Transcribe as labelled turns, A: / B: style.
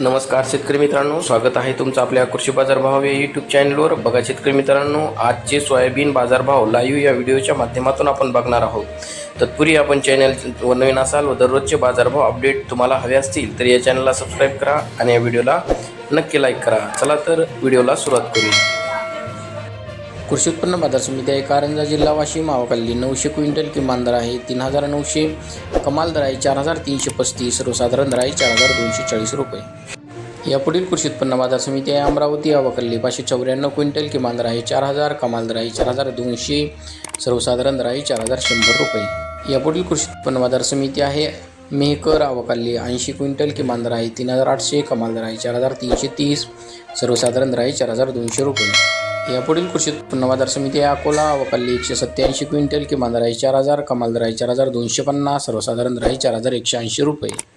A: नमस्कार शेतकरी मित्रांनो स्वागत आहे तुमचं आपल्या कृषी बाजारभाव या यूट्यूब चॅनलवर बघा शेतकरी मित्रांनो आजचे सोयाबीन बाजारभाव लाईव्ह या व्हिडिओच्या माध्यमातून आपण बघणार आहोत. तत्पूर्वी आपण चॅनल व नवीन असाल व दररोजचे बाजारभाव अपडेट तुम्हाला हवे असतील तर या चॅनलला सबस्क्राईब करा आणि या व्हिडिओला नक्की लाईक करा. चला तर व्हिडिओला सुरुवात करूया कृषी उत्पन्न बाजार समिती आहे. कारंजा जिल्हा वाशिम आवकाली नऊशे क्विंटल किमान दर आहे. तीन हजार नऊशे कमाल दर आहे. चार हजार तीनशे पस्तीस. सर्वसाधारण दर आहे. चार हजार दोनशे चाळीस रुपये. यापुढील कृषी उत्पन्न बाजार समिती आहे. अमरावती अवकल्ली पाचशे चौऱ्याण्णव क्विंटल किमान दर आहे चार हजार कमाल दर आहे चार हजार दोनशे सर्वसाधारण दर आहे चार हजार शंभर रुपये. यापुढील कृषी उत्पन्न बाजार समिती आहे. मेहकर अवकाल्ली ऐंशी क्विंटल किमान दर आहे तीन हजार आठशे कमाल दर आहे चार हजार तीनशे तीस सर्वसाधारण दर आहे चार हजार दोनशे रुपये. यापुढील कृषी उत्पन्न बाजार समिती आहे. अकोला अवकाल्ली एकशे सत्त्याऐंशी क्विंटल किमान दर आहे चार हजार कमाल दर आहे चार हजार दोनशे पन्नास सर्वसाधारण दर आहे चार हजार एकशे ऐंशी रुपये.